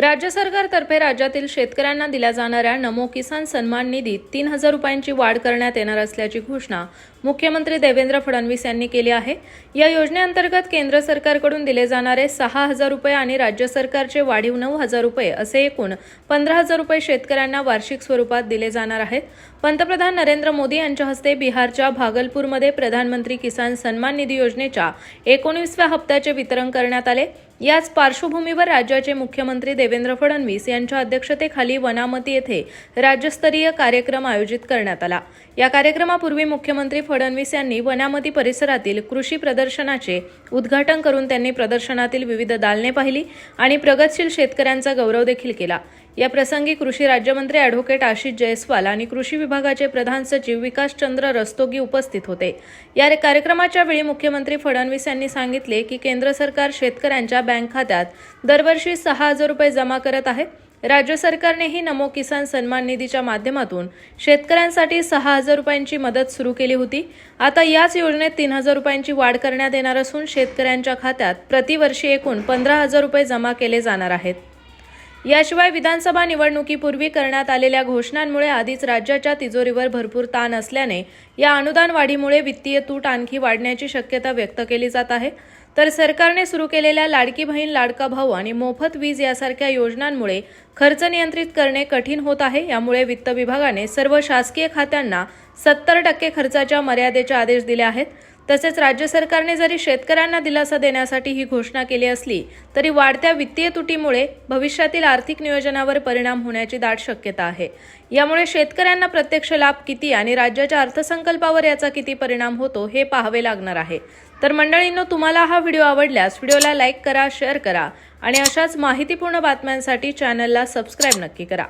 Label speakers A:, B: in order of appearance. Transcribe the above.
A: राज्य सरकारतर्फे राज्यातील शेतकऱ्यांना दिल्या जाणाऱ्या नमो किसान सन्मान निधीत तीन हजार रुपयांची वाढ करण्यात येणार असल्याची घोषणा मुख्यमंत्री देवेंद्र फडणवीस यांनी केली आहे. या योजनेअंतर्गत केंद्र सरकारकडून दिले जाणारे सहा हजार रुपये आणि राज्य सरकारचे वाढीव नऊ हजार रुपये असे एकूण पंधरा हजार रुपये शेतकऱ्यांना वार्षिक स्वरूपात दिले जाणार आहेत. पंतप्रधान नरेंद्र मोदी यांच्या हस्ते बिहारच्या भागलपूरमध्ये प्रधानमंत्री किसान सन्मान निधी योजनेच्या एकोणीसव्या हप्त्याचे वितरण करण्यात आले. याच पार्श्वभूमीवर राज्याचे मुख्यमंत्री देवेंद्र फडणवीस यांच्या अध्यक्षतेखाली वनामती येथे राज्यस्तरीय कार्यक्रम आयोजित करण्यात आला. या कार्यक्रमापूर्वी मुख्यमंत्री फडणवीस यांनी वनामती परिसरातील कृषी प्रदर्शनाचे उद्घाटन करून त्यांनी प्रदर्शनातील विविध दालने पाहिली आणि प्रगतशील शेतकऱ्यांचा गौरव देखील केला. या प्रसंगी कृषी राज्यमंत्री अॅडव्होकेट आशिष जयस्वाल आणि कृषी विभागाचे प्रधान सचिव विकासचंद्र रस्तोगी उपस्थित होते. या कार्यक्रमाच्या वेळी मुख्यमंत्री फडणवीस यांनी सांगितले की केंद्र सरकार शेतकऱ्यांच्या बँक खात्यात दरवर्षी सहा हजार रुपये जमा करत आहे. राज्य सरकारनेही नमो किसान सन्मान निधीच्या माध्यमातून शेतकऱ्यांसाठी सहा हजार रुपयांची मदत सुरू केली होती. आता याच योजनेत तीन हजार रुपयांची वाढ करण्यात येणार असून शेतकऱ्यांच्या खात्यात प्रतिवर्षी एकूण पंधरा हजार रुपये जमा केले जाणार आहेत. याशिवाय विधानसभा निवडणुकीपूर्वी करण्यात आलेल्या घोषणांमुळे आधीच राज्याच्या तिजोरीवर भरपूर ताण असल्याने या अनुदान वाढीमुळे वित्तीय तूट आणखी वाढण्याची शक्यता व्यक्त केली जात आहे. तर सरकारने सुरू केलेल्या लाडकी बहीण लाडका भाऊ आणि मोफत वीज यासारख्या योजनांमुळे खर्च नियंत्रित करणे कठीण होत आहे. यामुळे वित्त विभागाने सर्व शासकीय खात्यांना सत्तर टक्के खर्चाच्या मर्यादेचे आदेश दिले आहेत. तसेच राज्य सरकारने जरी शेतकऱ्यांना दिलासा देण्यासाठी ही घोषणा केली असली तरी वाढत्या वित्तीय तुटीमुळे भविष्यातील आर्थिक नियोजनावर परिणाम होण्याची दाट शक्यता आहे. यामुळे शेतकऱ्यांना प्रत्यक्ष लाभ किती आणि राज्याच्या अर्थसंकल्पावर याचा किती परिणाम होतो हे पाहावे लागणार आहे. तर मंडळींनो तुम्हाला हा व्हिडिओ आवडल्यास व्हिडिओला लाईक करा शेअर करा आणि अशाच माहितीपूर्ण बातम्यांसाठी चॅनलला सबस्क्राईब नक्की करा.